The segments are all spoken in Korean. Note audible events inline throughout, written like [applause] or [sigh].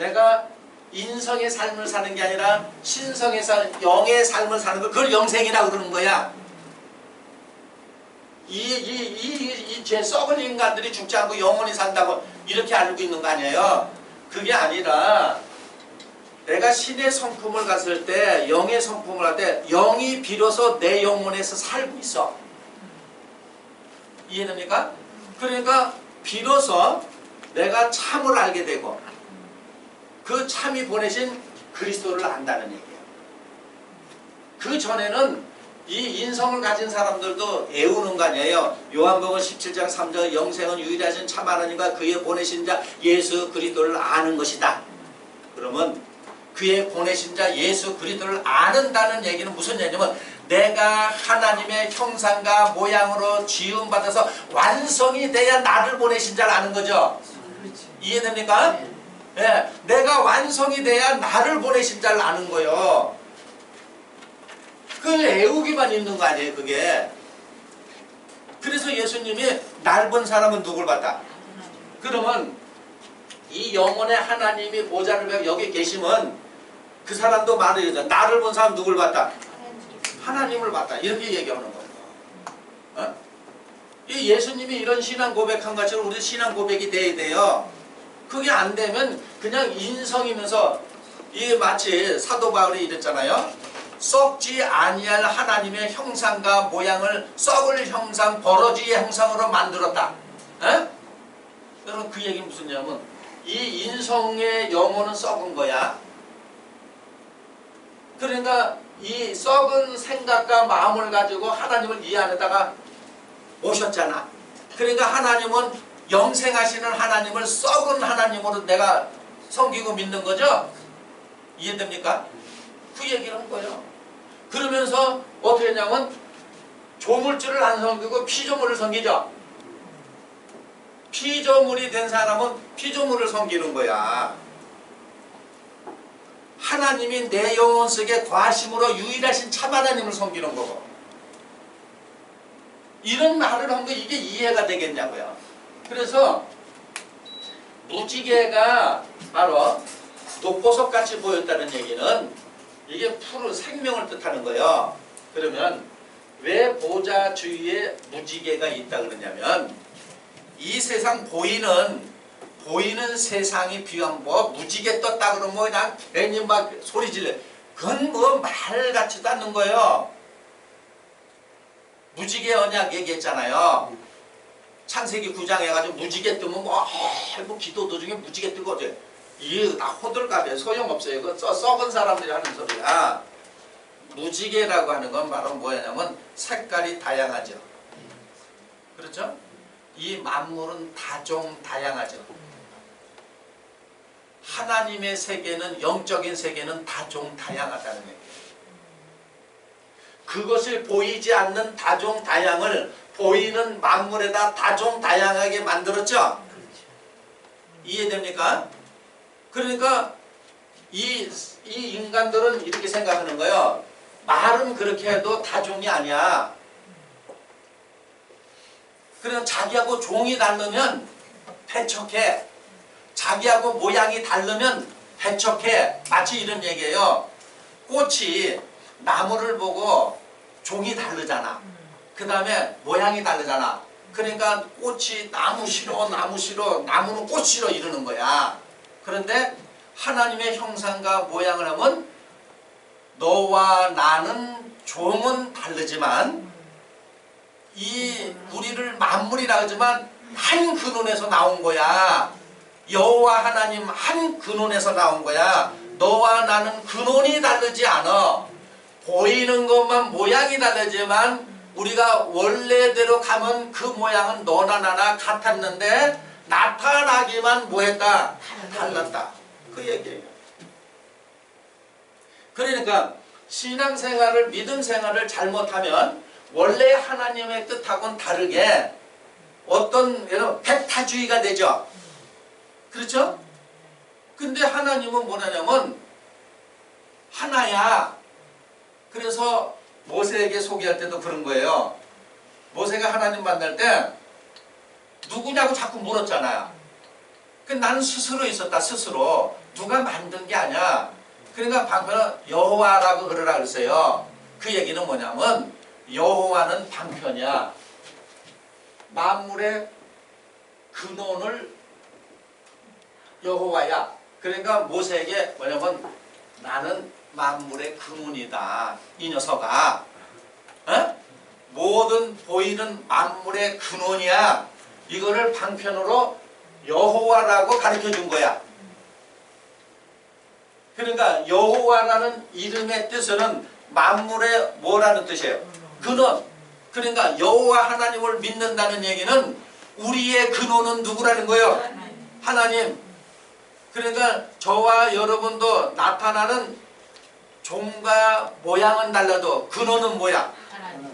내가 인성의 삶을 사는 게 아니라 신성의 삶, 영의 삶을 사는 거 그걸 영생이라고 그러는 거야. 이, 이, 이, 이, 죄 썩은 인간들이 죽지 않고 영원히 산다고 이렇게 알고 있는 거 아니에요? 그게 아니라 내가 신의 성품을 갔을 때 영의 성품을 할 때 영이 비로소 내 영혼에서 살고 있어. 이해됩니까? 그러니까 비로소 내가 참을 알게 되고 그 참이 보내신 그리스도를 안다는 얘기예요. 그 전에는 이 인성을 가진 사람들도 애우는 거 아니에요. 요한복음 17장 3절 영생은 유일하신 참 하나님과 그의 보내신 자 예수 그리스도를 아는 것이다. 그러면 그의 보내신 자 예수 그리스도를 아는다는 얘기는 무슨 얘기냐면 내가 하나님의 형상과 모양으로 지음받아서 완성이 돼야 나를 보내신 자를 아는 거죠. 이해됩니까? 예, 내가 완성이 돼야 나를 보내신 자를 아는 거요. 그 애우기만 있는 거 아니에요, 그게. 그래서 예수님이 날 본 사람은 누굴 봤다? 그러면 이 영혼의 하나님이 보좌를 배워 여기 계시면 그 사람도 말을 해요. 나를 본 사람 누굴 봤다? 하나님을 봤다. 이렇게 얘기하는 거예요. 어? 이 예수님이 이런 신앙 고백한 것처럼 우리 신앙 고백이 돼야 돼요. 그게 안 되면 그냥 인성이면서 이 마치 사도 바울이 이랬잖아요. 썩지 아니할 하나님의 형상과 모양을 썩을 형상, 버러지의 형상으로 만들었다. 에? 여러분 그 얘기 무슨 냐면 이 인성의 영혼은 썩은 거야. 그러니까 이 썩은 생각과 마음을 가지고 하나님을 이해하다가 오셨잖아. 그러니까 하나님은 영생하시는 하나님을 썩은 하나님으로 내가 섬기고 믿는 거죠? 이해됩니까? 그 얘기를 한 거예요. 그러면서 어떻게 했냐면 조물주를 안 섬기고 피조물을 섬기죠. 피조물이 된 사람은 피조물을 섬기는 거야. 하나님이 내 영혼 속에 과심으로 유일하신 참 하나님을 섬기는 거고. 이런 말을 한 거 이게 이해가 되겠냐고요. 그래서 무지개가 바로 독보석같이 보였다는 얘기는 이게 푸른 생명을 뜻하는 거예요. 그러면 왜 보좌 주위에 무지개가 있다 그러냐면 이 세상 보이는 보이는 세상이 비한 뭐 무지개 떴다 그러면 뭐 그냥 괜히 막 소리 질러. 그건 뭐 말 같지도 않는 거예요. 무지개 언약 얘기했잖아요. 창세기 9장 해가지고 무지개 뜨면 뭐, 뭐 기도 도중에 무지개 뜨고 어제 이나 호들갑에 소용없어요. 그 써, 썩은 사람들이 하는 소리야. 무지개라고 하는 건 바로 뭐냐면 색깔이 다양하죠. 그렇죠? 이 만물은 다종 다양하죠. 하나님의 세계는 영적인 세계는 다종 다양하다는 얘기예요. 그것을 보이지 않는 다종 다양을 보이는 만물에다 다종 다양하게 만들었죠. 이해됩니까? 그러니까 이, 이 인간들은 이렇게 생각하는 거예요. 말은 그렇게 해도 다종이 아니야. 그래서 자기하고 종이 다르면 배척해. 자기하고 모양이 다르면 배척해. 마치 이런 얘기예요. 꽃이 나무를 보고 종이 다르잖아. 그 다음에 모양이 다르잖아. 그러니까 꽃이 나무 싫어, 나무 싫어, 나무는 꽃 싫어 이러는 거야. 그런데 하나님의 형상과 모양을 하면 너와 나는 종은 다르지만 이 우리를 만물이라 하지만 한 근원에서 나온 거야. 여호와 하나님 한 근원에서 나온 거야. 너와 나는 근원이 다르지 않아. 보이는 것만 모양이 다르지만 우리가 원래대로 가면 그 모양은 너나 나나 같았는데 나타나기만 뭐했다? 달랐다. 그 얘기예요. 그러니까 신앙생활을 믿음 생활을 잘못하면 원래 하나님의 뜻하고는 다르게 어떤 백타주의가 되죠. 그렇죠? 근데 하나님은 뭐냐면 하나야. 그래서 모세에게 소개할 때도 그런 거예요. 모세가 하나님 만날 때 누구냐고 자꾸 물었잖아요. 그 나는 스스로 있었다 스스로 누가 만든 게 아니야. 그러니까 방편은 여호와라고 그러라 그랬어요. 그 얘기는 뭐냐면 여호와는 방편이야. 만물의 근원을 여호와야. 그러니까 모세에게 뭐냐면 나는 만물의 근원이다. 이 녀석아. 어? 모든 보이는 만물의 근원이야. 이거를 방편으로 여호와라고 가르쳐 준 거야. 그러니까 여호와라는 이름의 뜻은 만물의 뭐라는 뜻이에요? 근원. 그러니까 여호와 하나님을 믿는다는 얘기는 우리의 근원은 누구라는 거예요? 하나님. 그러니까 저와 여러분도 나타나는 종과 모양은 달라도 근원은 뭐야?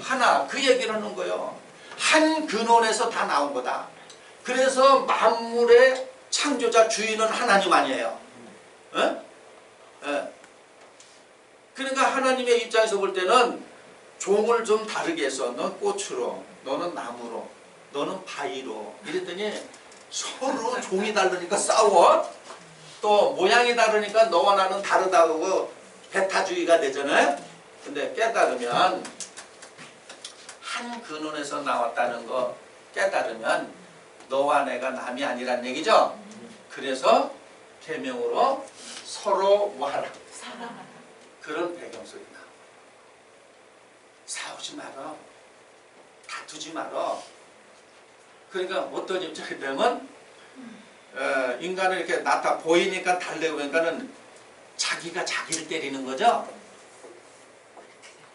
하나. 그 얘기를 하는 거예요. 한 근원에서 다 나온 거다. 그래서 만물의 창조자 주인은 하나님 아니에요. 어? 예. 그러니까 하나님의 입장에서 볼 때는 종을 좀 다르게 해서 넌 꽃으로, 너는 나무로, 너는 바위로 이랬더니 서로 종이 다르니까 싸워. 또 모양이 다르니까 너와 나는 다르다고 배타주의가 되잖아요. 근데 깨달으면 한 근원에서 나왔다는 거 깨달으면 너와 내가 남이 아니란 얘기죠. 그래서 계명으로 서로 뭐하라 그런 배경 속에 나. 싸우지 마라. 다투지 마라. 그러니까 어떤 입장이 되면 어, 인간은 이렇게 나타 보이니까 달래고 그러니까는 자기가 자기를 때리는 거죠.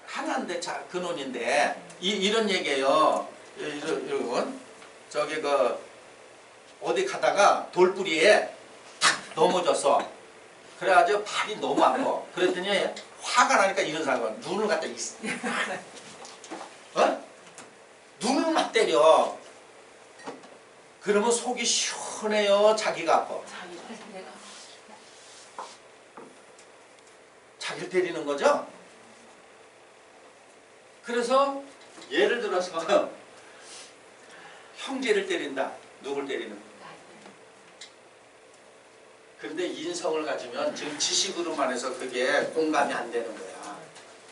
하나인데 자, 근원인데 이, 이런 얘기예요. 이- 이런 저기 그 어디 가다가 돌뿌리에 탁 넘어졌어. 그래가지고 발이 너무 아파. 그랬더니 화가 나니까 이런 사람은 눈을 갖다 있어. 어? 눈을 막 때려. 그러면 속이 시원 해요. 자기가 아파. 자기를 때리는 거죠. 그래서 예를 들어서 [laughs] 형제를 때린다. 누굴 때리는? 근데 인성을 가지면 지금 지식으로만 해서 그게 공감이 안 되는 거야.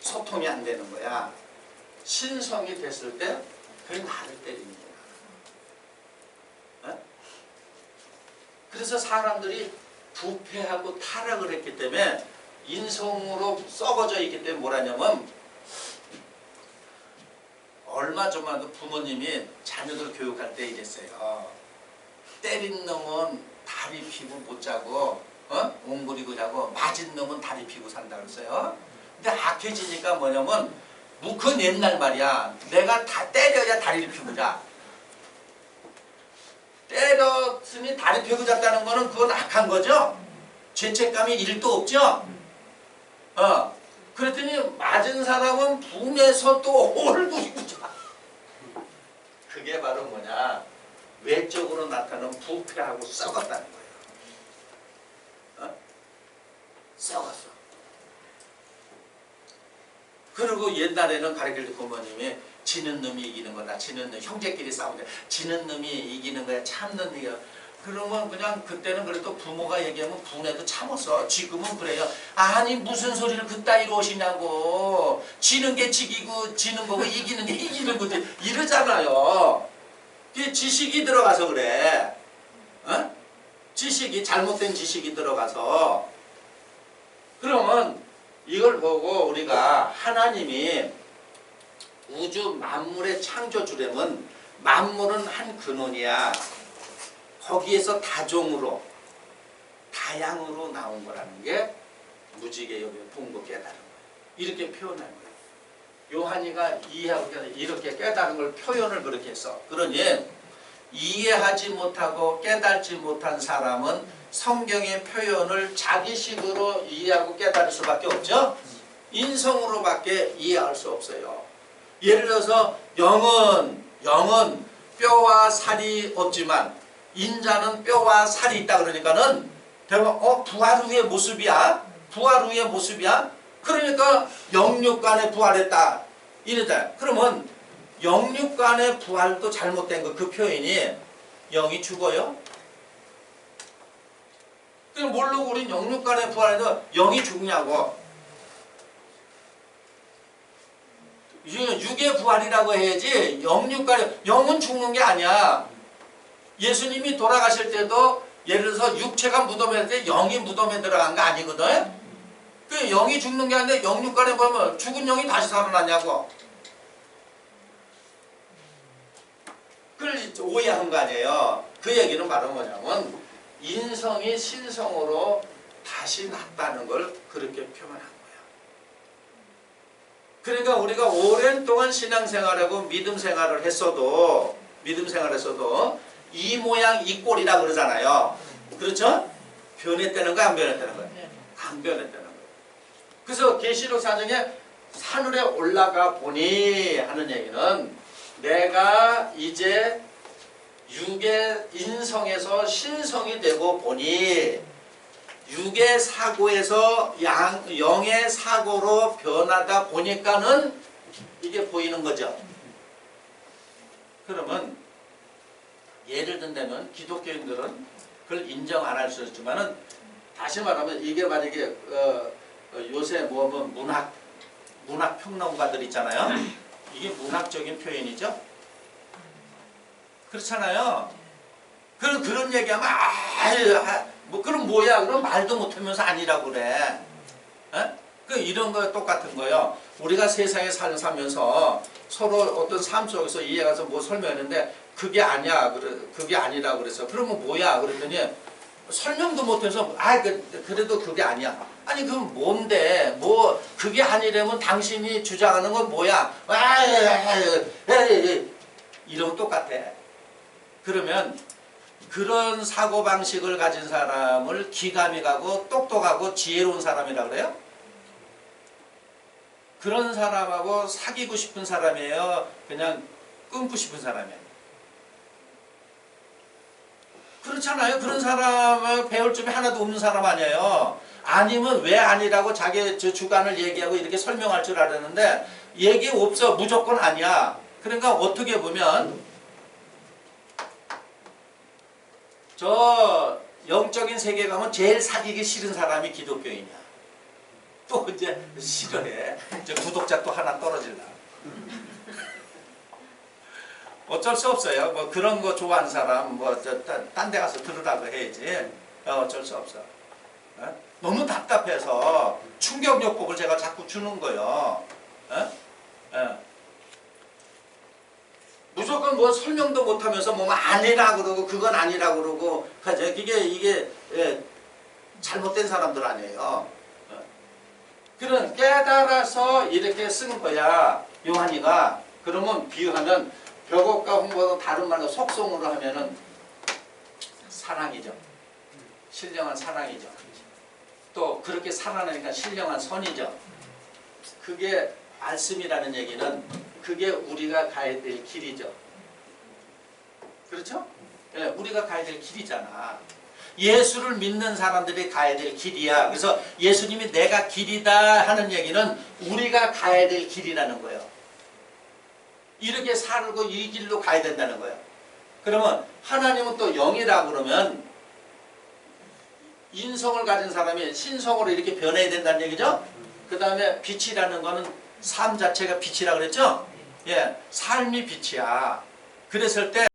소통이 안 되는 거야. 신성이 됐을 때 그게 나를 거야. 어? 그래서 사람들이 부패하고 타락을 했기 때문에 인성으로 썩어져 있기 때문에 뭐라냐면 얼마 전만도 부모님이 자녀들 교육할 때 이랬어요. 때린 놈은 다리 피고 못 자고 어? 옹부리고 자고 맞은 놈은 다리 피고 산다 그랬어요. 근데 악해지니까 뭐냐면 뭐 그건 옛날 말이야. 내가 다 때려야 다리를 피고 자. 때렸으니 다리 펴고 잤다는 거는 그건 악한 거죠. 죄책감이 일도 없죠. 어. 그랬더니 맞은 사람은 붐에서 또 얼굴이고 자. 그게 바로 뭐냐. 외적으로 나타나는 부패하고 썩었다는 거예요. 어? 썩었어. 그리고 옛날에는 가르칠 때 부모님이 지는 놈이 이기는 거다. 지는 놈, 형제끼리 싸우는데 지는 놈이 이기는 거야. 참는 놈이야. 그러면 그냥 그때는 그래도 부모가 얘기하면 분해도 참았어. 지금은 그래요. 아니 무슨 소리를 그따위로 오시냐고. 지는 게 지기고 지는 거고 이기는 게 이기는 거지. 이러잖아요. 그게 지식이 들어가서 그래. 어? 지식이 잘못된 지식이 들어가서 그러면 이걸 보고 우리가 하나님이 우주 만물의 창조주lem은 만물은 한 근원이야. 거기에서 다종으로 다양으로 나온 거라는 게 무지개 여기 본고 깨달은 거예요. 이렇게 표현한 거예요. 요한이가 이해하고 이렇게 깨달은 걸 표현을 그렇게 했어. 그러니 이해하지 못하고 깨달지 못한 사람은 성경의 표현을 자기식으로 이해하고 깨달을 수밖에 없죠. 인성으로밖에 이해할 수 없어요. 예를 들어서 영은 영은 뼈와 살이 없지만 인자는 뼈와 살이 있다 그러니까는 대박 어 부활 후의 모습이야. 부활 후의 모습이야. 그러니까 영육간에 부활했다. 이랬다. 그러면 영육간의 부활도 잘못된 거 그 표현이 영이 죽어요? 그 모르고 우린 영육간의 부활에서 영이 죽냐고. 육의 부활이라고 해야지 영육간의 영은 죽는 게 아니야. 예수님이 돌아가실 때도 예를 들어서 육체가 무덤에 때 영이 무덤에 들어간 거 아니거든. 그 영이 죽는 게 아니라 영육간에 보면 죽은 영이 다시 살아나냐고. 그걸 오해한 거 아니에요. 그 얘기는 바로 뭐냐면 인성이 신성으로 다시 났다는 걸 그렇게 거야. 그러니까 우리가 오랜 동안 신앙생활하고 믿음 생활을 했어도 믿음 생활 했어도 이 모양 이 꼴이라 그러잖아요. 그렇죠? 변했다는 거야 안 변했다는 거야? 안 변했다는 거야. 그래서 계시록 사정에 산울에 올라가 보니 하는 얘기는 내가 이제 육의 인성에서 신성이 되고 보니 육의 사고에서 양, 영의 사고로 변하다 보니까는 이게 보이는 거죠. 그러면 예를 든다면 기독교인들은 그걸 인정 안 할 수 있지만은 다시 말하면 이게 만약에 어, 어, 요새 뭐, 뭐 문학 문학 평론가들 있잖아요. 이게 문학적인 표현이죠. 그렇잖아요. 그 그런 얘기하면 아유, 아, 뭐 그럼 뭐야? 그럼 말도 못하면서 아니라고 그래. 에? 그 이런 거 똑같은 거요. 우리가 세상에 살 살면서 서로 어떤 삶 속에서 이해가서 뭐 설명했는데 그게 아니야. 그게 아니라 그래서 그러면 뭐야? 그랬더니 설명도 못해서 아 그, 그래도 그게 아니야. 아니 그럼 뭔데? 뭐 그게 아니라면 당신이 주장하는 건 뭐야? 아, 이러면 똑같아. 그러면 그런 사고 방식을 가진 사람을 기감이 가고 똑똑하고 지혜로운 사람이라 그래요? 그런 사람하고 사귀고 싶은 사람이에요. 그냥 끊고 싶은 사람이에요. 그렇잖아요. 그런 사람을 배울 점이 하나도 없는 사람 아니에요. 아니면 왜 아니라고 자기 저 주관을 얘기하고 이렇게 설명할 줄 알았는데 얘기 없어. 무조건 아니야. 그러니까 어떻게 보면 저 영적인 세계 가면 제일 사귀기 싫은 사람이 기독교인이야. 또 이제 싫어해. 저 구독자 또 하나 떨어질라. 어쩔 수 없어요. 뭐 그런 거 좋아하는 사람 뭐딴 데 가서 들으라고 해야지. 어, 어쩔 수 없어. 어? 너무 답답해서 충격요법을 제가 자꾸 주는 거예요. 어? 어. 무조건 뭐 설명도 못하면서 뭐 아니라 그러고 그건 아니라 그러고 하죠. 이게 이게 예, 잘못된 사람들 아니에요. 어. 그런 깨달아서 이렇게 쓴 거야 요한이가 그러면 비유하면 벽옥과 홍보도 다른 말로 속성으로 하면은 사랑이죠. 신령한 사랑이죠. 또 그렇게 살아나니까 신령한 선이죠. 그게 말씀이라는 얘기는 그게 우리가 가야 될 길이죠. 그렇죠? 예, 우리가 가야 될 길이잖아. 예수를 믿는 사람들이 가야 될 길이야. 그래서 예수님이 내가 길이다 하는 얘기는 우리가 가야 될 길이라는 거예요. 이렇게 살고 이 길로 가야 된다는 거예요. 그러면 하나님은 또 영이라 그러면 인성을 가진 사람이 신성으로 이렇게 변해야 된다는 얘기죠. 그 다음에 빛이라는 거는 삶 자체가 빛이라 그랬죠. 예, 삶이 빛이야. 그랬을 때